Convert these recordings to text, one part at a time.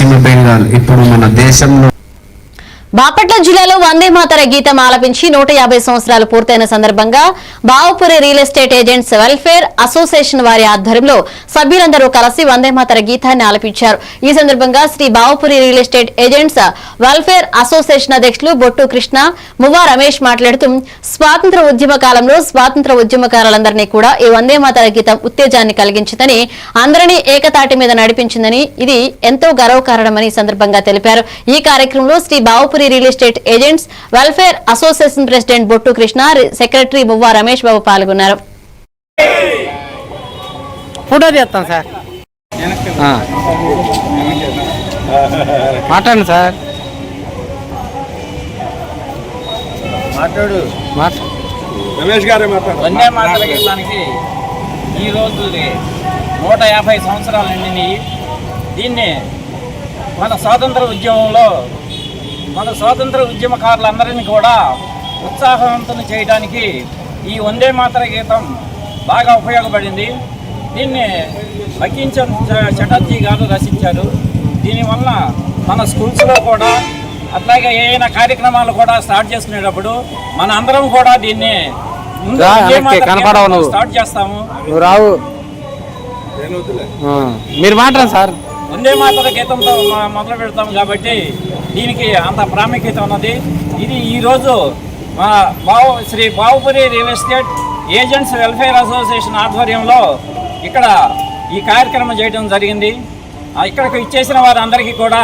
పశ్చిమ బెంగాల్ ఇప్పుడు మన దేశంలో బాపట్ల జిల్లాలో వందే మాతర గీతం ఆలపించి నూట యాభై సంవత్సరాలు పూర్తయిన సందర్భంగా Bavupuri real estate agents welfare association వారి ఆధ్వర్యంలో సభ్యులందరూ కలిసి వందే మాతర గీతాన్ని ఆలపించారు. ఈ సందర్భంగా Shri Bavupuri real estate agents welfare association అధ్యక్షులు బొట్టు కృష్ణ మువ్వా రమేష్ మాట్లాడుతూ స్వాతంత్ర ఉద్యమ కాలంలో స్వాతంత్ర ఉద్యమకారులందరినీ కూడా ఈ వందే మాతర గీతం ఉత్తేజాన్ని కలిగించిందని అందరినీ ఏకతాటి మీద నడిపించిందని ఇది ఎంతో గర్వకారణమని సందర్భంగా తెలిపారు. ఈ కార్యక్రమంలో Shri Bavupuri real estate agents welfare association president Bottu Krishna secretary Muvva Ramesh Babu పాల్గొన్నారు. ఫోటో తీస్తాం సార్. ఆ. మాట్లాడండి సార్. మాట్లాడు. మాట్లా రమేష్ గారే మాట్లాడు. వందే మాతల గీతానికి ఈరోజు నూట యాభై సంవత్సరాలు నిండినాయి. దీన్ని మన స్వాతంత్ర ఉద్యమంలో మన స్వాతంత్ర ఉద్యమకారులందరినీ కూడా ఉత్సాహవంతులు చేయడానికి ఈ వందే మాతర గీతం బాగా ఉపయోగపడింది. దీన్ని బకించన్ చటర్జీ గారు రచించారు. దీనివల్ల మన స్కూల్స్లో కూడా అట్లాగే ఏదైనా కార్యక్రమాలు కూడా స్టార్ట్ చేసుకునేటప్పుడు మన అందరం కూడా దీన్ని. స్టార్ట్ చేస్తాము. రావు. మీరు మాట్లాడండి సార్. వందే మాతర గీతంతో మొదలు పెడతాం కాబట్టి దీనికి అంత ప్రాముఖ్యత ఉన్నది. ఇది ఈరోజు మా Bavu Shri Bavupuri real estate agents welfare association ఆధ్వర్యంలో ఇక్కడ ఈ కార్యక్రమం చేయడం జరిగింది. ఇక్కడికి ఇచ్చేసిన వారందరికీ కూడా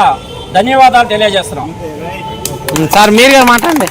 ధన్యవాదాలు తెలియజేస్తున్నాం. సార్ మీరు మాట్లాడండి.